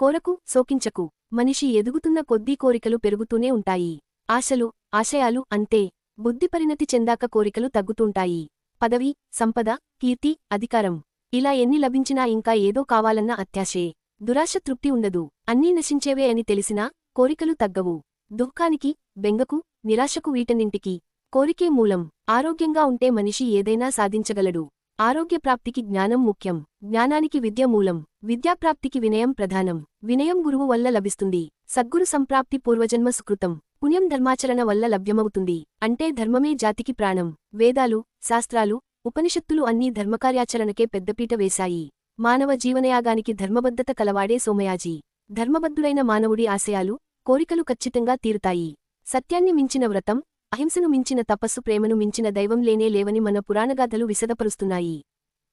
కోరకు శోకించకు. మనిషి ఎదుగుతున్న కొద్దీ కోరికలు పెరుగుతూనే ఉంటాయి. ఆశలు ఆశయాలు అంతే బుద్ధి పరిణతి చెందాక కోరికలు తగ్గుతుంటాయి. పదవి సంపద కీర్తి అధికారం. ఇలా ఎన్ని లభించినా ఇంకా ఏదో కావాలన్న అత్యాశే. దురాశ తృప్తి ఉండదు. అన్నీ నశించేవే అని తెలిసినా కోరికలు తగ్గవు. దుఃఖానికి బెంగకు నిరాశకు వీటన్నింటికి కోరికే మూలం. ఆరోగ్యంగా ఉంటే మనిషి ఏదైనా సాధించగలడు. ఆరోగ్యప్రాప్తికి జ్ఞానం ముఖ్యం. జ్ఞానానికి విద్య మూలం. విద్యాప్రాప్తికి వినయం ప్రధానం. వినయం గురువు వల్ల లభిస్తుంది. సద్గురు సంప్రాప్తి పూర్వజన్మ సుకృతం. పుణ్యం ధర్మాచరణ వల్ల లభ్యమవుతుంది. అంటే ధర్మమే జాతికి ప్రాణం. వేదాలు శాస్త్రాలు ఉపనిషత్తులు అన్నీ ధర్మకార్యాచరణకే పెద్దపీట వేశాయి. మానవ జీవనయాగానికి ధర్మబద్ధత కలవాడే సోమయాజీ. ధర్మబద్ధుడైన మానవుడి ఆశయాలు కోరికలు ఖచ్చితంగా తీరుతాయి. సత్యాన్ని మించిన వ్రతం అహింసను మించిన తపస్సు ప్రేమను మించిన దైవం లేనే లేవని మన పురాణగాథలు విశదపరుస్తున్నాయి.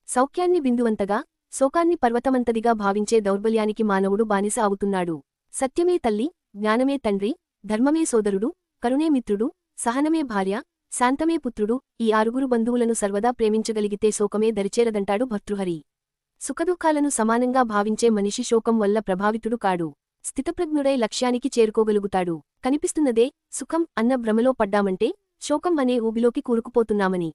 సౌఖ్యాన్ని బిందువంతగా శోకాన్ని పర్వతమంతదిగా భావించే దౌర్బల్యానికి మానవుడు బానిస అవుతున్నాడు. సత్యమే తల్లి జ్ఞానమే తండ్రి ధర్మమే సోదరుడు కరుణే మిత్రుడు సహనమే భార్య శాంతమే పుత్రుడు ఈ ఆరుగురు బంధువులను సర్వదా ప్రేమించగలిగితే శోకమే దరిచేరదంటాడు భర్తృహరి. సుఖదుఖాలను సమానంగా భావించే మనిషి శోకం వల్ల ప్రభావితుడు కాడు. స్థితప్రజ్ఞుడై లక్ష్యానికి చేరుకోగలుగుతాడు. కనిపిస్తున్నదే సుఖం అన్న భ్రమలో పడ్డామంటే శోకం అనే ఊబిలోకి కూరుకుపోతున్నామని.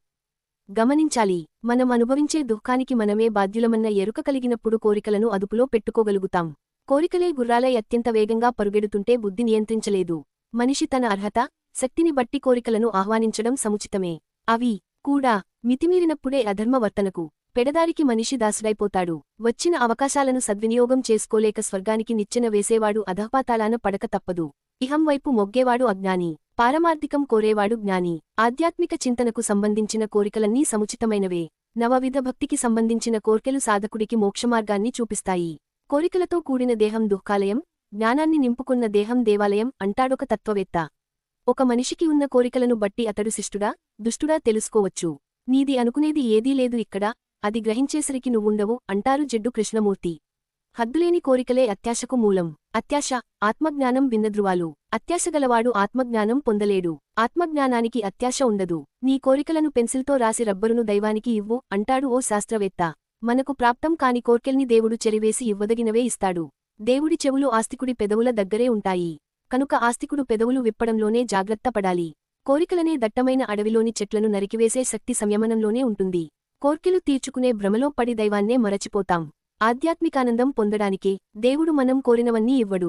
గమనించాలి మనం అనుభవించే దుఃఖానికి మనమే బాధ్యులమన్న ఎరుక కలిగినప్పుడు కోరికలను అదుపులో పెట్టుకోగలుగుతాం. కోరికలే గుర్రాలై అత్యంత వేగంగా పరుగెడుతుంటే బుద్ధి నియంత్రించలేదు. మనిషి తన అర్హత శక్తిని బట్టి కోరికలను ఆహ్వానించడం సముచితమే. అవి కూడా మితిమీరినప్పుడే అధర్మవర్తనకు. పెడదారికి మనిషి దాసుడైపోతాడు. వచ్చిన అవకాశాలను సద్వినియోగం చేసుకోలేక స్వర్గానికి నిచ్చెన వేసేవాడు అధపాతాళాన పడక తప్పదు. ఇహం వైపు మొగ్గేవాడు అజ్ఞాని పారమార్థికం కోరేవాడు జ్ఞాని. ఆధ్యాత్మిక చింతనకు సంబంధించిన కోరికలన్నీ సముచితమైనవే. నవవిధ భక్తికి సంబంధించిన కోర్కెలు సాధకుడికి మోక్షమార్గాన్ని చూపిస్తాయి. కోరికలతో కూడిన దేహం దుఃఖాలయం జ్ఞానాన్ని నింపుకున్న దేహం దేవాలయం అంటాడొక తత్వవేత్త. ఒక మనిషికి ఉన్న కోరికలను బట్టి అతడు శిష్టుడా దుష్టుడా తెలుసుకోవచ్చు. నీది అనుకునేది ఏదీ లేదు ఇక్కడ అది గ్రహించేసరికి నువ్వుండవు అంటారు జడ్డు కృష్ణమూర్తి. హద్దులేని కోరికలే అత్యాశకు మూలం. అత్యాశ ఆత్మజ్ఞానం భిన్నధ్రువాలు అత్యాశగలవాడు ఆత్మజ్ఞానం పొందలేడు. ఆత్మజ్ఞానానికి అత్యాశ ఉండదు. నీ కోరికలను పెన్సిల్తో రాసి రబ్బరును దైవానికి ఇవ్వు అంటాడు ఓ శాస్త్రవేత్త. మనకు ప్రాప్తం కాని కోర్కెల్ని దేవుడు చెరివేసి ఇవ్వదగినవే ఇస్తాడు. దేవుడి చెవులు ఆస్తికుడి పెదవుల దగ్గరే ఉంటాయి. కనుక ఆస్తికుడు పెదవులు విప్పడంలోనే జాగ్రత్త పడాలి. కోరికలనే దట్టమైన అడవిలోని చెట్లను నరికివేసే శక్తి సంయమనంలోనే ఉంటుంది. కోర్కెలు తీర్చుకునే భ్రమలో పడి దైవాన్నే మరచిపోతాం. ఆధ్యాత్మికానందం పొందడానికే దేవుడు మనం కోరినవన్నీ ఇవ్వడు.